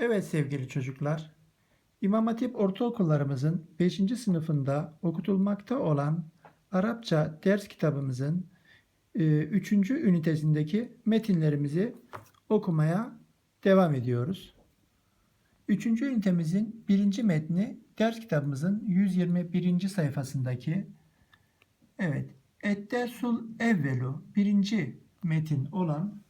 Evet sevgili çocuklar, İmam Hatip ortaokullarımızın 5. sınıfında okutulmakta olan Arapça ders kitabımızın 3. ünitesindeki metinlerimizi okumaya devam ediyoruz. 3. ünitemizin 1. metni ders kitabımızın 121. sayfasındaki evet Eddersul Evvelu 1. metin olan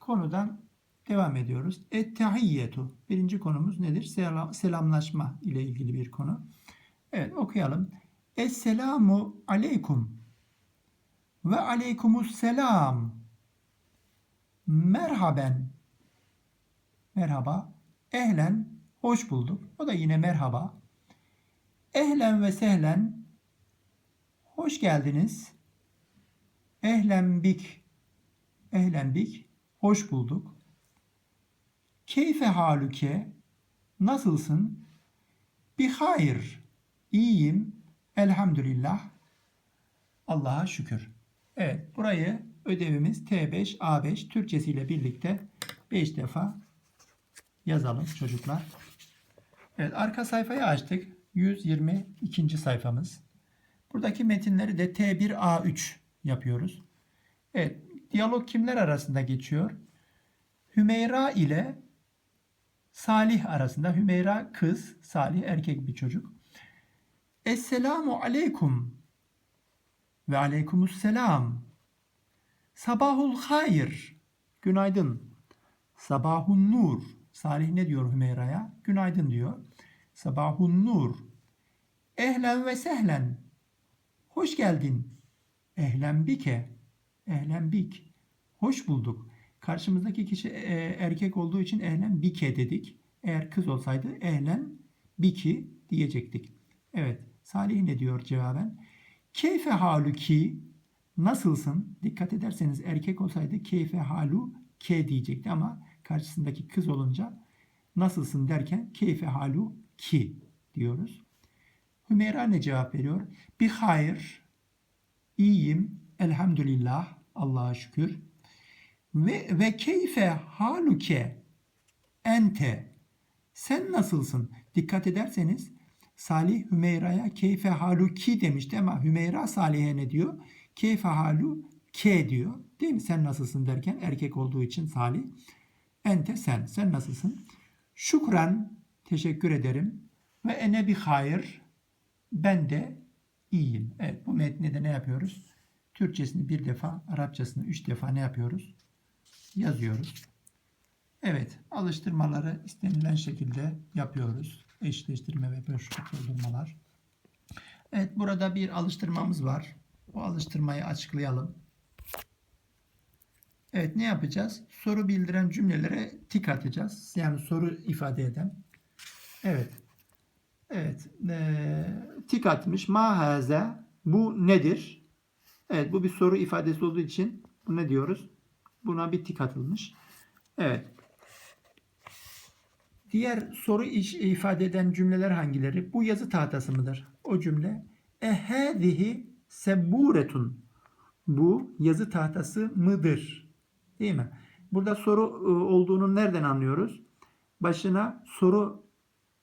konudan devam ediyoruz. Ettehiyyetu. Birinci konumuz nedir? Selam, selamlaşma ile ilgili bir konu. Evet okuyalım. Esselamu aleykum ve aleykumus selam. Merhaben. Merhaba. Ehlen. Hoş bulduk. O da yine merhaba. Ehlen ve sehlen. Hoş geldiniz. Ehlen bik. Ehlen bik. Hoş bulduk. Keyfe haluke? Nasılsın? Bi hayır. İyiyim. Elhamdülillah. Allah'a şükür. Evet burayı ödevimiz T5, A5 Türkçesiyle birlikte 5 defa yazalım çocuklar. Evet arka sayfayı açtık. 122. sayfamız. Buradaki metinleri de T1, A3 yapıyoruz. Evet diyalog kimler arasında geçiyor? Hümeyra ile Salih arasında. Hümeyra kız, Salih erkek bir çocuk. Esselamu aleykum ve aleykumus selam. Sabahul hayır. Günaydın. Sabahun nur. Salih ne diyor Hümeyra'ya? Günaydın diyor. Sabahun nur. Ehlen ve sehlen. Hoş geldin. Ehlen bike. Ehlen bik. Hoş bulduk. Karşımızdaki kişi e, erkek olduğu için ehlen bike dedik. Eğer kız olsaydı ehlen biki diyecektik. Evet. Salih ne diyor cevaben? Keyfe haluki nasılsın? Dikkat ederseniz erkek olsaydı keyfe halu ke diyecekti ama karşısındaki kız olunca nasılsın derken keyfe halu ki diyoruz. Hümeyra ne cevap veriyor? Bir hayır, iyiyim, elhamdülillah, Allah'a şükür. Ve, ve keyfe haluke ente sen nasılsın? Dikkat ederseniz Salih Hümeyra'ya keyfe haluki demişti ama Hümeyra Salih'e ne diyor? Keyfe halu ke diyor. Değil mi? Sen nasılsın derken erkek olduğu için Salih. Ente sen. Sen nasılsın? Şükran. Teşekkür ederim. Ve ene bir hayır. Ben de iyiyim. Evet bu metni de ne yapıyoruz? Türkçesini bir defa, Arapçasını üç defa ne yapıyoruz? Yazıyoruz. Evet, alıştırmaları istenilen şekilde yapıyoruz. Eşleştirme ve boşluk doldurmalar. Evet, burada bir alıştırmamız var. O alıştırmayı açıklayalım. Evet, ne yapacağız? Soru bildiren cümlelere tik atacağız. Yani soru ifade eden. Evet. Evet, ee, tik atmış. Ma haze, bu nedir? Evet, bu bir soru ifadesi olduğu için bu ne diyoruz? Buna bir tik atılmış. Evet. Diğer soru ifade eden cümleler hangileri? Bu yazı tahtası mıdır? O cümle ehedihi seburetun. Bu yazı tahtası mıdır? Değil mi? Burada soru e, olduğunu nereden anlıyoruz? Başına soru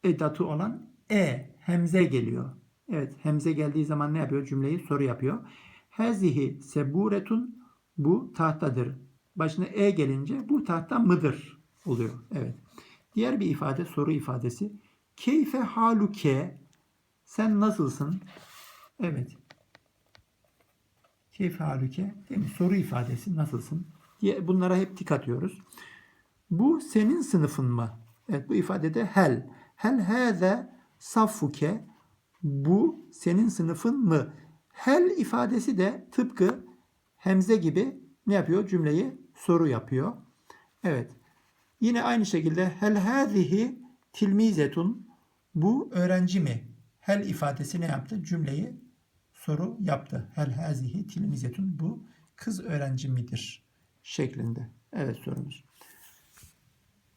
edatı olan e, hemze geliyor. Evet, hemze geldiği zaman ne yapıyor? Cümleyi soru yapıyor. Hazihi seburetun bu tahtadır. Başına e gelince bu tahta mıdır oluyor. Evet. Diğer bir ifade soru ifadesi. Keyfe haluke sen nasılsın? Evet. Keyfe haluke değil mi? Soru ifadesi nasılsın? Diye bunlara hep tik atıyoruz. Bu senin sınıfın mı? Evet bu ifadede hel. Hel hâze saffuke bu senin sınıfın mı? Hel ifadesi de tıpkı hemze gibi ne yapıyor? Cümleyi soru yapıyor. Evet. Yine aynı şekilde hel hâzihi tilmizetun bu öğrenci mi? Hel ifadesi ne yaptı? Cümleyi soru yaptı. Hel hâzihi tilmizetun bu kız öğrenci midir? Şeklinde. Evet sorumuz.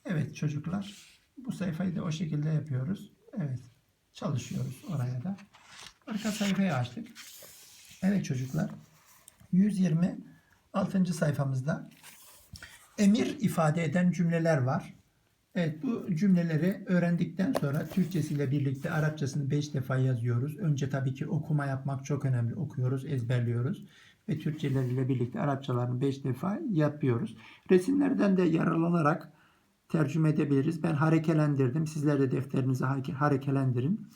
Evet çocuklar. Bu sayfayı da o şekilde yapıyoruz. Evet. Çalışıyoruz oraya da. Arka sayfayı açtık. Evet çocuklar. 126. sayfamızda emir ifade eden cümleler var. Evet bu cümleleri öğrendikten sonra Türkçesiyle birlikte Arapçasını 5 defa yazıyoruz. Önce tabii ki okuma yapmak çok önemli. Okuyoruz, ezberliyoruz ve Türkçeleriyle birlikte Arapçalarını 5 defa yapıyoruz. Resimlerden de yararlanarak tercüme edebiliriz. Ben harekelendirdim. Sizler de defterinizi hare- harekelendirin.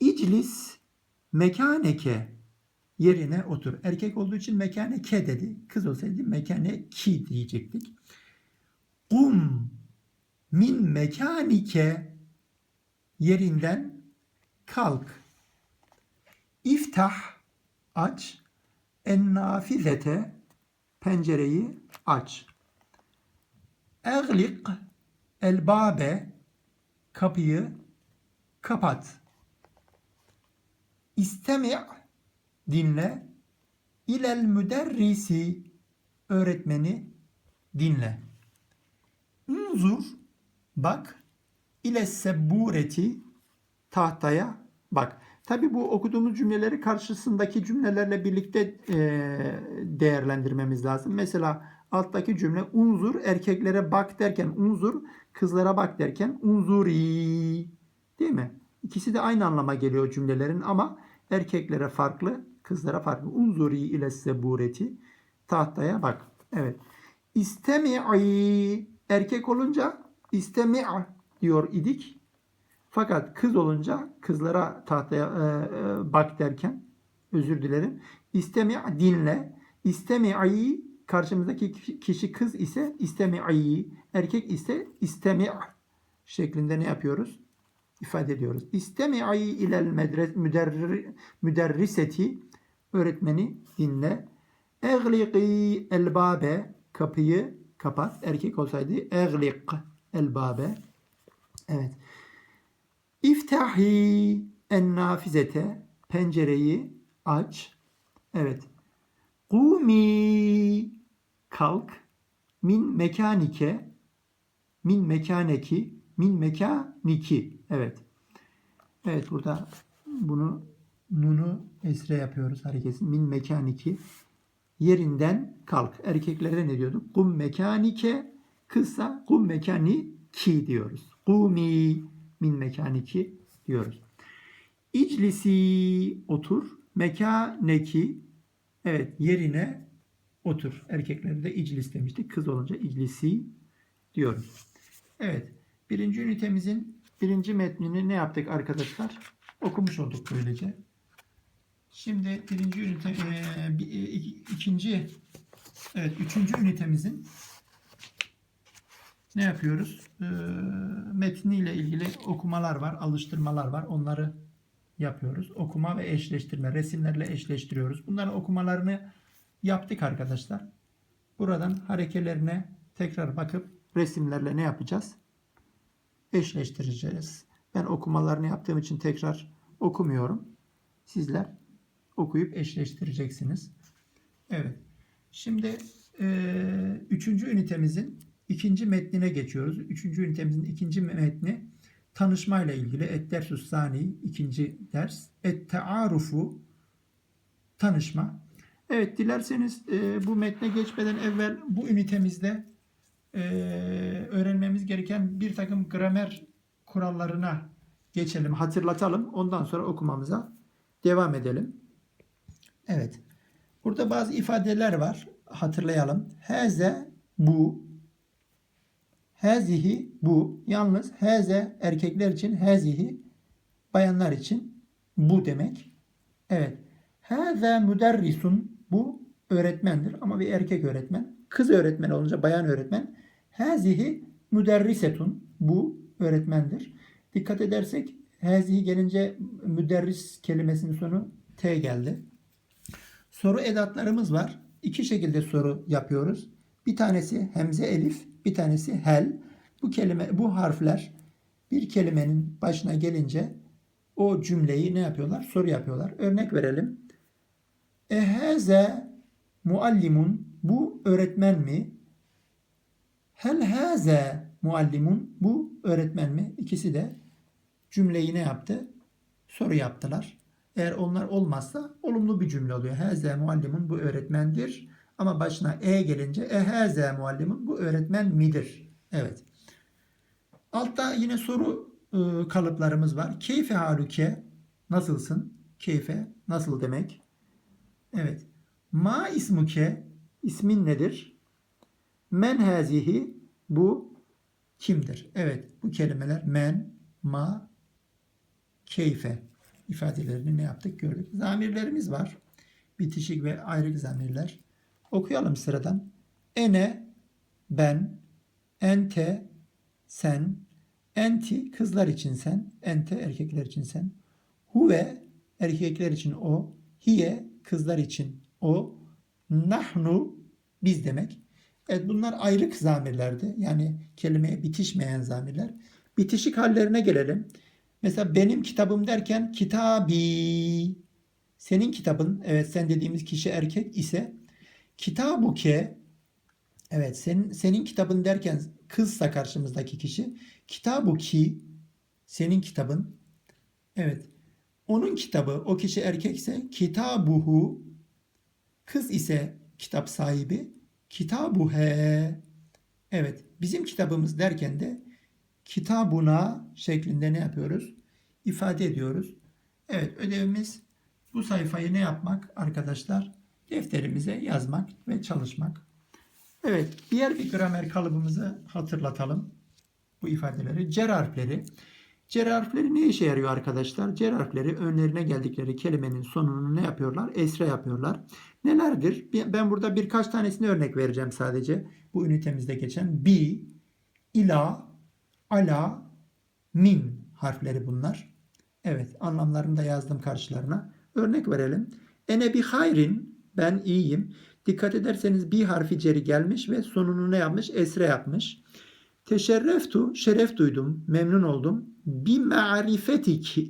İclis mekaneke yerine otur. Erkek olduğu için mekane ke dedi. Kız olsaydı mekane ki diyecektik. Kum min mekanike yerinden kalk. İftah aç. En nafizete pencereyi aç. Eğlik el babe kapıyı kapat. İstemi' dinle. İlel müderrisi öğretmeni dinle. Unzur bak ile sebbureti tahtaya bak. Tabi bu okuduğumuz cümleleri karşısındaki cümlelerle birlikte e, değerlendirmemiz lazım. Mesela alttaki cümle unzur erkeklere bak derken unzur kızlara bak derken unzuri değil mi? İkisi de aynı anlama geliyor cümlelerin ama erkeklere farklı, kızlara farklı. Unzuri ile sebureti tahtaya bak. Evet. İstemi'i erkek olunca istemi' diyor idik. Fakat kız olunca kızlara tahtaya e, e, bak derken özür dilerim. İstemi' dinle. İstemi'i karşımızdaki kişi kız ise istemi'i erkek ise istemi' şeklinde ne yapıyoruz? ifade ediyoruz. İstemi'i ilel müderriseti öğretmeni dinle. Egliki elbabe kapıyı kapat. Erkek olsaydı eglik elbabe. Evet. İftahi en nafizete pencereyi aç. Evet. Kumi kalk min mekanike min mekaneki min mekaniki. Evet. Evet burada bunu nunu esre yapıyoruz hareketin. Min mekaniki yerinden kalk. Erkeklere ne diyorduk? Kum mekanike kısa kum mekani ki diyoruz. Kumi min mekaniki diyoruz. İclisi otur. Mekaneki evet yerine otur. Erkeklerde de iclis demiştik. Kız olunca iclisi diyoruz. Evet. Birinci ünitemizin birinci metnini ne yaptık arkadaşlar? Okumuş olduk böylece. Şimdi birinci ünite, e, e, ik- ikinci, evet üçüncü ünitemizin ne yapıyoruz? E, metniyle ilgili okumalar var, alıştırmalar var. Onları yapıyoruz. Okuma ve eşleştirme, resimlerle eşleştiriyoruz. Bunların okumalarını yaptık arkadaşlar. Buradan harekelerine tekrar bakıp resimlerle ne yapacağız? Eşleştireceğiz. Ben okumalarını yaptığım için tekrar okumuyorum. Sizler okuyup eşleştireceksiniz. Evet. Şimdi e, üçüncü ünitemizin ikinci metnine geçiyoruz. Üçüncü ünitemizin ikinci metni tanışmayla ilgili. Et-dersus sani ikinci ders. Et-tearufu tanışma. Evet dilerseniz e, bu metne geçmeden evvel bu ünitemizde e, öğrenmemiz gereken bir takım gramer kurallarına geçelim, hatırlatalım. Ondan sonra okumamıza devam edelim. Evet. Burada bazı ifadeler var. Hatırlayalım. Heze bu. Hezihi bu. Yalnız heze erkekler için hezihi bayanlar için bu demek. Evet. Heze müderrisun bu öğretmendir ama bir erkek öğretmen. Kız öğretmen olunca bayan öğretmen. Hezihi müderrisetun bu öğretmendir. Dikkat edersek hezihi gelince müderris kelimesinin sonu T geldi. Soru edatlarımız var. İki şekilde soru yapıyoruz. Bir tanesi hemze elif, bir tanesi hel. Bu kelime bu harfler bir kelimenin başına gelince o cümleyi ne yapıyorlar? Soru yapıyorlar. Örnek verelim. Eheze muallimun bu öğretmen mi? Hel haze muallimun bu öğretmen mi? İkisi de cümleyi ne yaptı? Soru yaptılar. Eğer onlar olmazsa olumlu bir cümle oluyor. Haze muallimun bu öğretmendir. Ama başına e gelince e haze muallimun bu öğretmen midir? Evet. Altta yine soru e, kalıplarımız var. Keyfe haluke nasılsın? Keyfe nasıl demek? Evet. Ma ismuke ismin nedir? Men hazihi bu kimdir? Evet bu kelimeler men, ma, keyfe ifadelerini ne yaptık gördük. Zamirlerimiz var. Bitişik ve ayrık zamirler. Okuyalım sıradan. Ene, ben, ente, sen, enti kızlar için sen, ente erkekler için sen, huve erkekler için o, hiye kızlar için o, nahnu biz demek. Evet bunlar ayrık zamirlerdi. Yani kelimeye bitişmeyen zamirler. Bitişik hallerine gelelim. Mesela benim kitabım derken kitabi. Senin kitabın, evet sen dediğimiz kişi erkek ise kitabuke. Evet senin, senin kitabın derken kızsa karşımızdaki kişi kitabuki. Senin kitabın. Evet. Onun kitabı, o kişi erkekse kitabuhu. Kız ise kitap sahibi kitabuhe. Evet, bizim kitabımız derken de kitabuna şeklinde ne yapıyoruz? İfade ediyoruz. Evet, ödevimiz bu sayfayı ne yapmak arkadaşlar? Defterimize yazmak ve çalışmak. Evet, diğer bir gramer kalıbımızı hatırlatalım. Bu ifadeleri. Cer harfleri. Cer harfleri ne işe yarıyor arkadaşlar? Cer harfleri önlerine geldikleri kelimenin sonunu ne yapıyorlar? Esre yapıyorlar. Nelerdir? Ben burada birkaç tanesini örnek vereceğim sadece. Bu ünitemizde geçen bi, ila, ala, min harfleri bunlar. Evet anlamlarını da yazdım karşılarına. Örnek verelim. Ene bi hayrin ben iyiyim. Dikkat ederseniz bir harfi ceri gelmiş ve sonunu ne yapmış? Esre yapmış. Teşerreftu, şeref duydum, memnun oldum. Bi marifetike,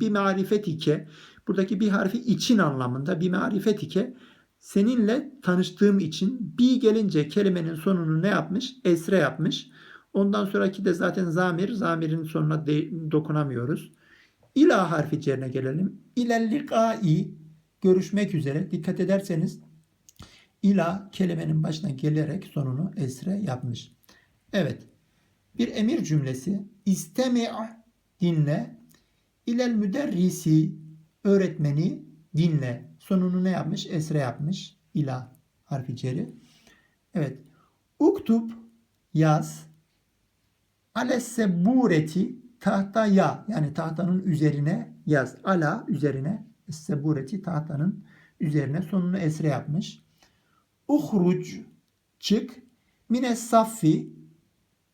bi marifetike, buradaki bir harfi için anlamında, bi marifetike, seninle tanıştığım için bi gelince kelimenin sonunu ne yapmış? Esre yapmış. Ondan sonraki de zaten zamir, zamirin sonuna de, dokunamıyoruz. İla harfi cerine gelelim. İlellikai, görüşmek üzere. Dikkat ederseniz ila kelimenin başına gelerek sonunu esre yapmış. Evet. Bir emir cümlesi. İstemi' dinle. İlel müderrisi öğretmeni dinle. Sonunu ne yapmış? Esre yapmış. İla harfi ceri. Evet. Uktub yaz. Alessebureti tahtaya yani tahtanın üzerine yaz. Ala üzerine sebureti tahtanın üzerine sonunu esre yapmış. Uhruc çık. Mine saffi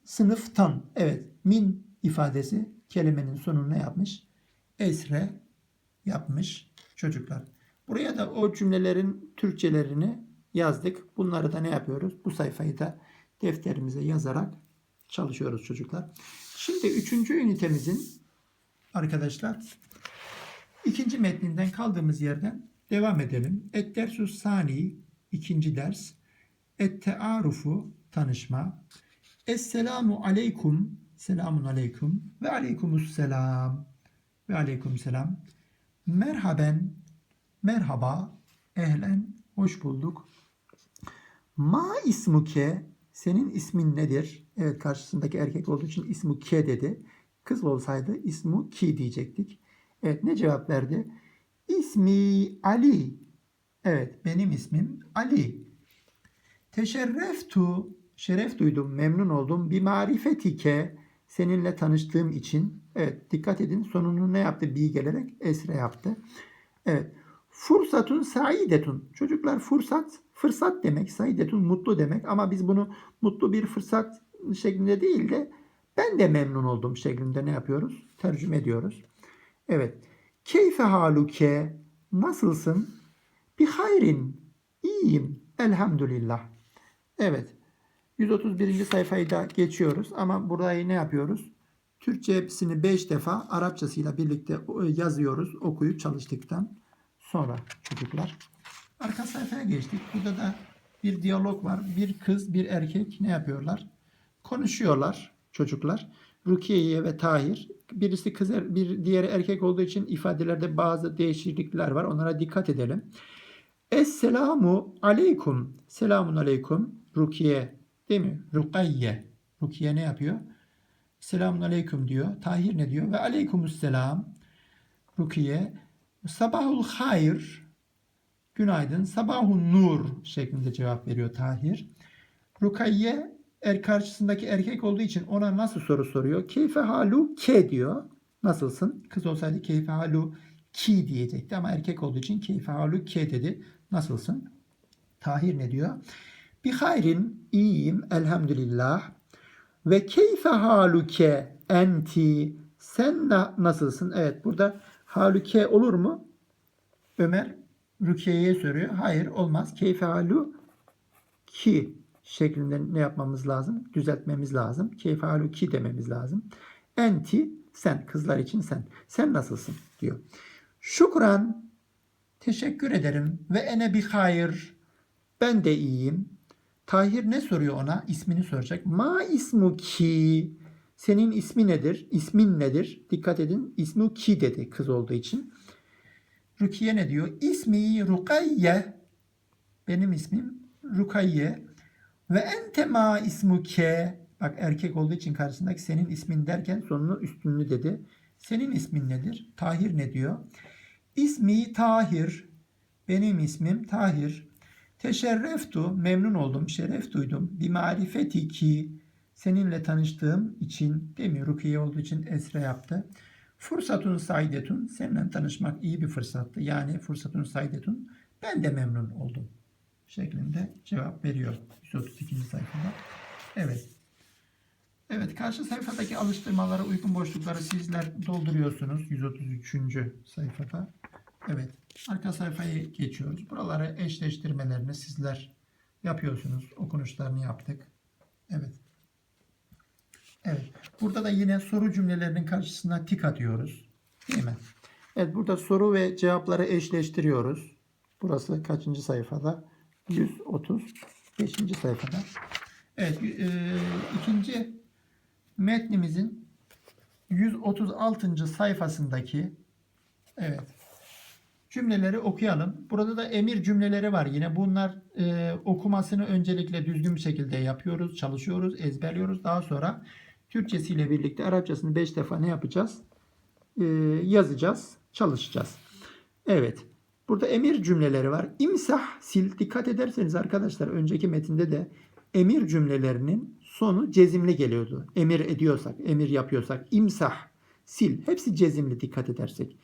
sınıftan. Evet min ifadesi kelimenin sonunu yapmış? Esre yapmış çocuklar. Buraya da o cümlelerin Türkçelerini yazdık. Bunları da ne yapıyoruz? Bu sayfayı da defterimize yazarak çalışıyoruz çocuklar. Şimdi üçüncü ünitemizin arkadaşlar ikinci metninden kaldığımız yerden devam edelim. Et dersus sani ikinci ders. Et tearufu tanışma. Esselamu aleykum selamun aleykum ve aleykumus selam ve aleykum selam. Merhaben merhaba ehlen hoş bulduk. Ma ismuke senin ismin nedir? Evet karşısındaki erkek olduğu için ismu ke dedi. Kız olsaydı ismu ki diyecektik. Evet ne cevap verdi? İsmi Ali. Evet benim ismim Ali. Teşerreftu. Şeref duydum, memnun oldum. Bir marifetike. Seninle tanıştığım için. Evet dikkat edin sonunu ne yaptı? Bi gelerek esre yaptı. Evet. Fursatun saidetun. Çocuklar fırsat, fırsat demek. Saidetun mutlu demek. Ama biz bunu mutlu bir fırsat şeklinde değil de ben de memnun oldum şeklinde ne yapıyoruz? Tercüme ediyoruz. Evet. Keyfe haluke. Nasılsın? Bir hayrin. İyiyim. Elhamdülillah. Evet. 131. sayfayı da geçiyoruz ama burayı ne yapıyoruz? Türkçe hepsini 5 defa Arapçasıyla birlikte yazıyoruz okuyup çalıştıktan sonra çocuklar. Arka sayfaya geçtik. Burada da bir diyalog var. Bir kız, bir erkek ne yapıyorlar? Konuşuyorlar çocuklar. Rukiye ve Tahir. Birisi kız, er, bir diğeri erkek olduğu için ifadelerde bazı değişiklikler var. Onlara dikkat edelim. Esselamu aleykum. Selamun aleykum. Rukiye değil mi? Rukayye. Rukiye ne yapıyor? Selamun aleyküm diyor. Tahir ne diyor? Ve aleykümselam. Rukiye. Sabahul hayr. Günaydın. Sabahun nur şeklinde cevap veriyor Tahir. Rukayye er karşısındaki erkek olduğu için ona nasıl soru soruyor? Keyfe halu ke diyor. Nasılsın? Kız olsaydı keyfe halu ki diyecekti ama erkek olduğu için keyfe halu ke dedi. Nasılsın? Tahir ne diyor? Bi hayrin iyiyim elhamdülillah. Ve keyfe haluke enti sen na- nasılsın? Evet burada haluke olur mu? Ömer Rukiye'ye soruyor. Hayır olmaz. Keyfe halu ki şeklinde ne yapmamız lazım? Düzeltmemiz lazım. Keyfe halu ki dememiz lazım. Enti sen kızlar için sen. Sen nasılsın diyor. Şükran teşekkür ederim ve ene bi hayır ben de iyiyim. Tahir ne soruyor ona? İsmini soracak. Ma ismu ki senin ismi nedir? İsmin nedir? Dikkat edin. İsmu ki dedi kız olduğu için. Rukiye ne diyor? İsmi Rukayye. Benim ismim Rukayye. Ve ente ma ismuke. Bak erkek olduğu için karşısındaki senin ismin derken sonunu üstünlü dedi. Senin ismin nedir? Tahir ne diyor? İsmi Tahir. Benim ismim Tahir. Teşerreftu. Memnun oldum. Şeref duydum. Bir marifeti ki. Seninle tanıştığım için demiyor. Rukiye olduğu için esre yaptı. Fırsatun saidetun. Seninle tanışmak iyi bir fırsattı. Yani fırsatun saidetun. Ben de memnun oldum. Şeklinde cevap veriyor. 132. sayfada. Evet. Evet karşı sayfadaki alıştırmalara uygun boşlukları sizler dolduruyorsunuz. 133. sayfada. Evet. Arka sayfayı geçiyoruz. Buraları eşleştirmelerini sizler yapıyorsunuz. Okunuşlarını yaptık. Evet. Evet. Burada da yine soru cümlelerinin karşısına tik atıyoruz. Değil mi? Evet burada soru ve cevapları eşleştiriyoruz. Burası kaçıncı sayfada? 135. sayfada. Evet. e, ikinci metnimizin 136. sayfasındaki evet cümleleri okuyalım. Burada da emir cümleleri var. Yine bunlar e, okumasını öncelikle düzgün bir şekilde yapıyoruz, çalışıyoruz, ezberliyoruz. Daha sonra Türkçesiyle birlikte Arapçasını 5 defa ne yapacağız? E, yazacağız, çalışacağız. Evet. Burada emir cümleleri var. İmsah, sil. Dikkat ederseniz arkadaşlar önceki metinde de emir cümlelerinin sonu cezimli geliyordu. Emir ediyorsak, emir yapıyorsak. imsah, sil. Hepsi cezimli dikkat edersek.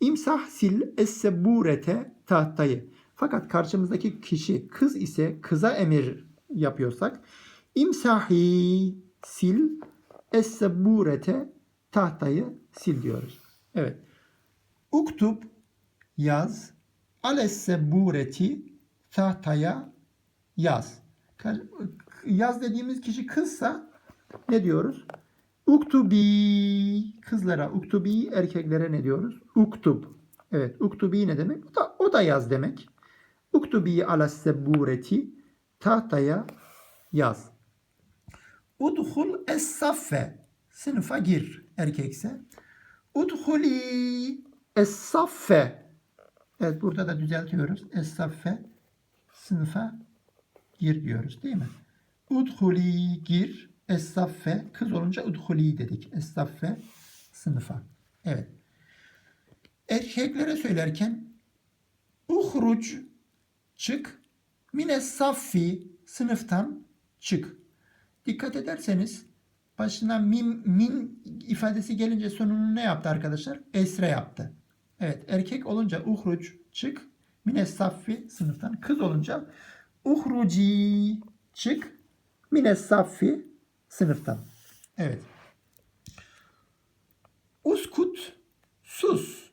İmsah sil esseburete tahtayı. Fakat karşımızdaki kişi kız ise kıza emir yapıyorsak imsahi sil esseburete tahtayı sil diyoruz. Evet. Uktub yaz alessebureti tahtaya yaz. Yaz dediğimiz kişi kızsa ne diyoruz? Uktubi kızlara, uktubi erkeklere ne diyoruz? Uktub. Evet, uktubi ne demek? O da, o da yaz demek. Uktubi ala sebureti tahtaya yaz. Udhul es-saffe sınıfa gir erkekse. Udhuli es-saffe Evet burada da düzeltiyoruz. Es-saffe sınıfa gir diyoruz değil mi? Udhuli gir Es-saffe kız olunca udhuli dedik. Es-saffe sınıfa. Evet. Erkeklere söylerken uhruc çık mines saffi sınıftan çık. Dikkat ederseniz başına mim, min ifadesi gelince sonunu ne yaptı arkadaşlar? Esre yaptı. Evet erkek olunca uhruc çık. Mines saffi sınıftan. Kız olunca uhruci çık. Mines saffi sınıftan. Evet. Uskut sus.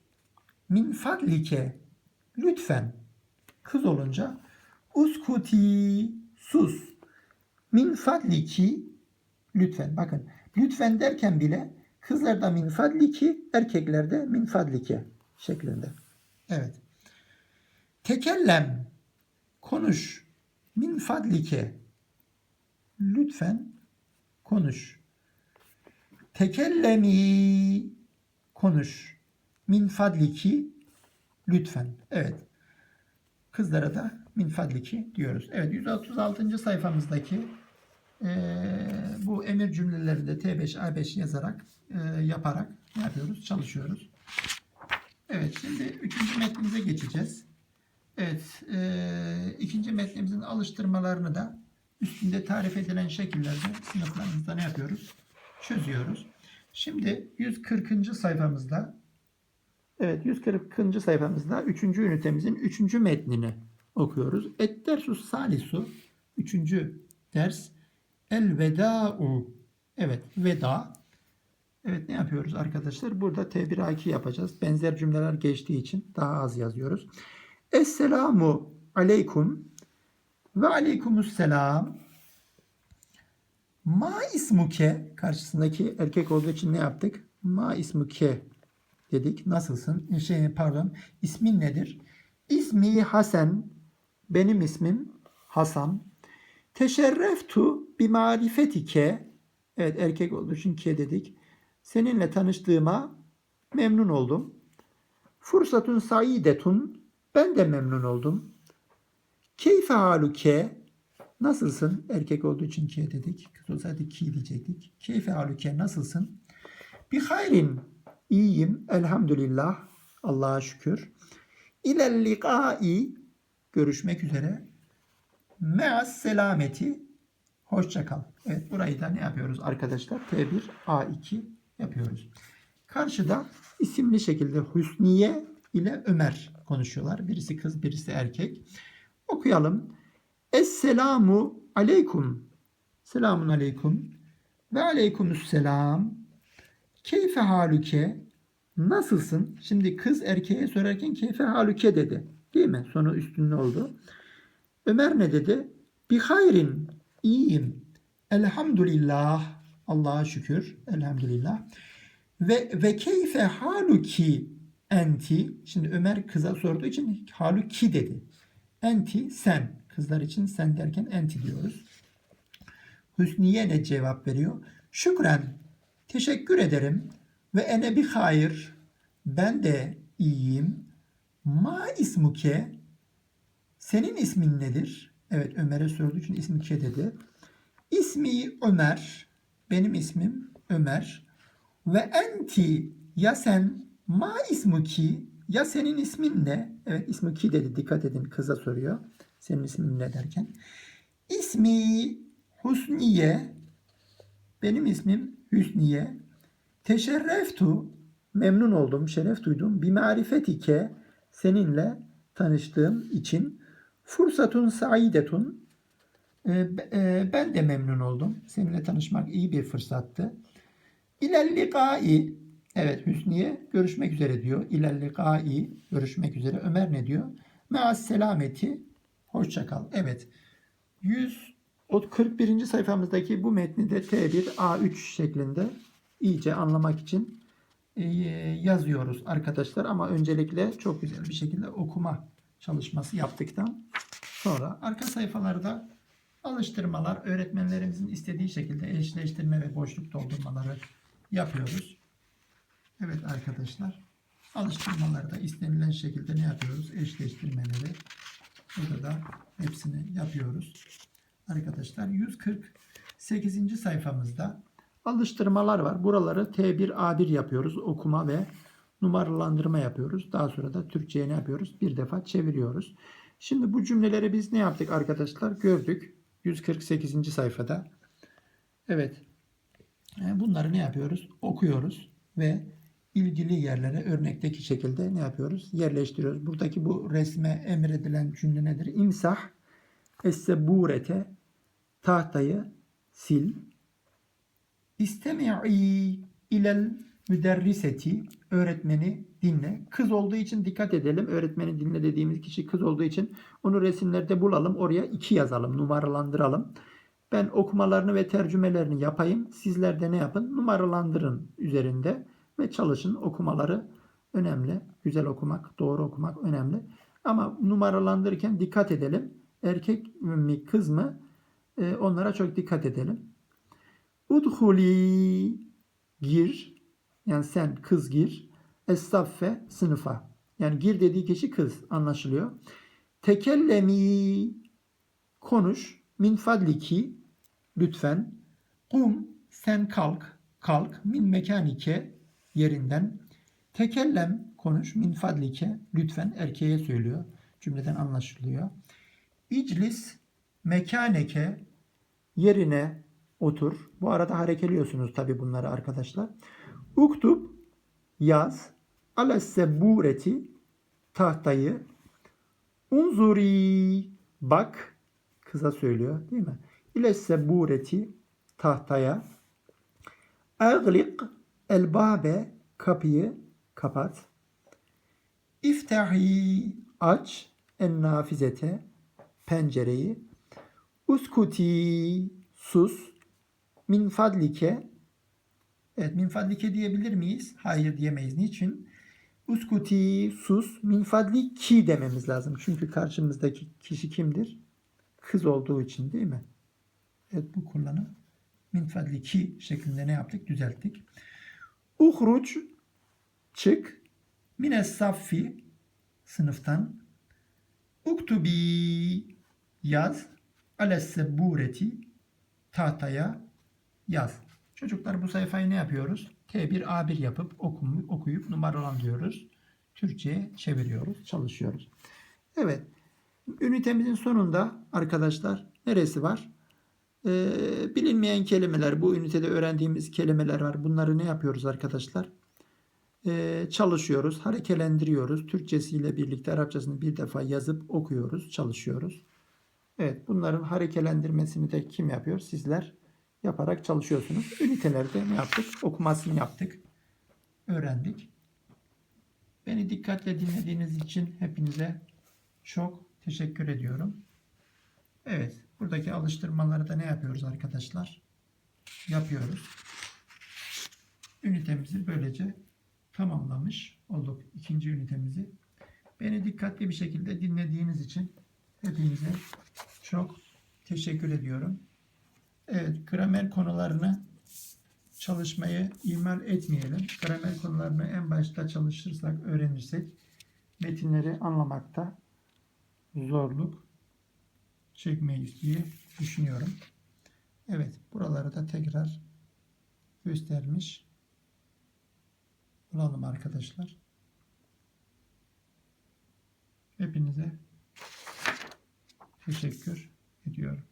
Min fadlike lütfen. Kız olunca uskuti sus. Min fadliki lütfen. Bakın lütfen derken bile kızlarda min fadliki erkeklerde min fadlike şeklinde. Evet. Tekellem konuş min fadlike lütfen konuş. Tekellemi konuş. Min fadliki lütfen. Evet. Kızlara da min fadliki diyoruz. Evet 136. sayfamızdaki e, bu emir cümlelerinde T5, A5 yazarak, e, yaparak ne yapıyoruz? Çalışıyoruz. Evet, şimdi üçüncü metnimize geçeceğiz. Evet, e, ikinci metnimizin alıştırmalarını da üstünde tarif edilen şekillerde sınıflarımızda ne yapıyoruz? Çözüyoruz. Şimdi 140. sayfamızda Evet 140. sayfamızda 3. ünitemizin 3. metnini okuyoruz. Et dersus salisu 3. ders El veda'u Evet veda Evet ne yapıyoruz arkadaşlar? Burada T1A2 yapacağız. Benzer cümleler geçtiği için daha az yazıyoruz. Esselamu aleykum ve aleykümüsselam. Ma ismuke karşısındaki erkek olduğu için ne yaptık? Ma ismuke dedik. Nasılsın? Şey pardon. İsmin nedir? İsmi Hasan. Benim ismim Hasan. Teşerreftu bi marifetike. Evet erkek olduğu için ke dedik. Seninle tanıştığıma memnun oldum. Fırsatun saidetun. Ben de memnun oldum. Keyfe haluke. Nasılsın? Erkek olduğu için ke dedik. Kız olsaydı ki diyecektik. Keyfe haluke nasılsın? Bi hayrin. İyiyim. Elhamdülillah. Allah'a şükür. İlel liqai. Görüşmek üzere. Me'as selameti. Hoşça kal. Evet burayı da ne yapıyoruz arkadaşlar? T1, A2 yapıyoruz. Karşıda isimli şekilde Hüsniye ile Ömer konuşuyorlar. Birisi kız, birisi erkek. Okuyalım. Esselamu aleykum. Selamun aleykum. Ve aleykümüsselam. Keyfe haluke. Nasılsın? Şimdi kız erkeğe sorarken keyfe haluke dedi. Değil mi? Sonu üstünlü oldu. Ömer ne dedi? Bi hayrin. İyiyim. Elhamdülillah. Allah'a şükür. Elhamdülillah. Ve ve keyfe haluki enti. Şimdi Ömer kıza sorduğu için haluki dedi. Enti sen. Kızlar için sen derken enti diyoruz. Hüsniye ne cevap veriyor? Şükren. Teşekkür ederim. Ve ene bi hayır. Ben de iyiyim. Ma ismuke. Senin ismin nedir? Evet Ömer'e sorduğu için ismi ke dedi. İsmi Ömer. Benim ismim Ömer. Ve enti ya sen ma ismuki ya senin ismin ne? Evet ismuki dedi dikkat edin kıza soruyor. Senin ismin ne derken. İsmi Husniye. Benim ismim Hüsniye. Teşerreftu. Memnun oldum, şeref duydum. Bir marifetike. Seninle tanıştığım için. Fursatun saidetun. Ee, e, Ben de memnun oldum. Seninle tanışmak iyi bir fırsattı. İlellikai. Evet Hüsniye görüşmek üzere diyor. İlellikai. Görüşmek üzere. Ömer ne diyor? Meas selameti. Hoşça kal. Evet. 141. sayfamızdaki bu metni de T1 A3 şeklinde iyice anlamak için e, yazıyoruz arkadaşlar. Ama öncelikle çok güzel bir şekilde okuma çalışması yaptıktan sonra arka sayfalarda alıştırmalar, öğretmenlerimizin istediği şekilde eşleştirme ve boşluk doldurmaları yapıyoruz. Evet arkadaşlar. Alıştırmaları da istenilen şekilde ne yapıyoruz? Eşleştirmeleri. Burada da hepsini yapıyoruz. Arkadaşlar 148. sayfamızda alıştırmalar var. Buraları T1 A1 yapıyoruz. Okuma ve numaralandırma yapıyoruz. Daha sonra da Türkçe'ye ne yapıyoruz? Bir defa çeviriyoruz. Şimdi bu cümleleri biz ne yaptık arkadaşlar? Gördük. 148. sayfada. Evet. E, Bunları ne yapıyoruz? Okuyoruz ve ilgili yerlere örnekteki şekilde ne yapıyoruz? Yerleştiriyoruz. Buradaki bu resme emredilen cümle nedir? İmsah esseburete tahtayı sil. İstemi'i ilel müderriseti öğretmeni dinle. Kız olduğu için dikkat edelim. Öğretmeni dinle dediğimiz kişi kız olduğu için onu resimlerde bulalım. Oraya iki yazalım. Numaralandıralım. Ben okumalarını ve tercümelerini yapayım. Sizler de ne yapın? Numaralandırın üzerinde ve çalışın. Okumaları önemli. Güzel okumak, doğru okumak önemli. Ama numaralandırırken dikkat edelim. Erkek mi kız mı? Ee, onlara çok dikkat edelim. Udhuli gir. Yani sen kız gir. Estaffe sınıfa. Yani gir dediği kişi kız anlaşılıyor. Tekellemi konuş. Min fadliki lütfen. Kum sen kalk. Kalk. Min mekanike yerinden. Tekellem konuş. Min fadlike lütfen erkeğe söylüyor. Cümleden anlaşılıyor. İclis mekaneke yerine otur. Bu arada harekeliyorsunuz tabi bunları arkadaşlar. Uktub yaz. Ala sebureti tahtayı. Unzuri bak kıza söylüyor değil mi? İle sebureti tahtaya. Aglik el babe kapıyı kapat. İftahi aç en nafizete pencereyi. Uskuti sus. Min fadlike Evet min fadlike diyebilir miyiz? Hayır diyemeyiz. Niçin? Uskuti sus. Min fadli ki dememiz lazım. Çünkü karşımızdaki kişi kimdir? Kız olduğu için değil mi? Evet bu kullanım min fadli ki şeklinde ne yaptık? Düzelttik. Uhruç çık. Mine saffi sınıftan. Uktubi yaz. Ale sebureti tahtaya yaz. Çocuklar bu sayfayı ne yapıyoruz? T1 A1 yapıp okum, okuyup numaralandırıyoruz. Türkçe'ye çeviriyoruz, çalışıyoruz. Evet. Ünitemizin sonunda arkadaşlar neresi var? Ee, bilinmeyen kelimeler, bu ünitede öğrendiğimiz kelimeler var. Bunları ne yapıyoruz arkadaşlar? Ee, çalışıyoruz, harekelendiriyoruz. Türkçesiyle birlikte Arapçasını bir defa yazıp okuyoruz, çalışıyoruz. Evet, bunların harekelendirmesini de kim yapıyor? Sizler yaparak çalışıyorsunuz. Ünitelerde ne yaptık? Okumasını yaptık. Öğrendik. Beni dikkatle dinlediğiniz için hepinize çok teşekkür ediyorum. Evet, buradaki alıştırmaları da ne yapıyoruz arkadaşlar? Yapıyoruz. Ünitemizi böylece tamamlamış olduk. ikinci ünitemizi. Beni dikkatli bir şekilde dinlediğiniz için hepinize çok teşekkür ediyorum. Evet, gramer konularını çalışmayı ihmal etmeyelim. Gramer konularını en başta çalışırsak, öğrenirsek metinleri anlamakta zorluk çekmeyiz diye düşünüyorum. Evet, buraları da tekrar göstermiş olalım arkadaşlar. Hepinize teşekkür ediyorum.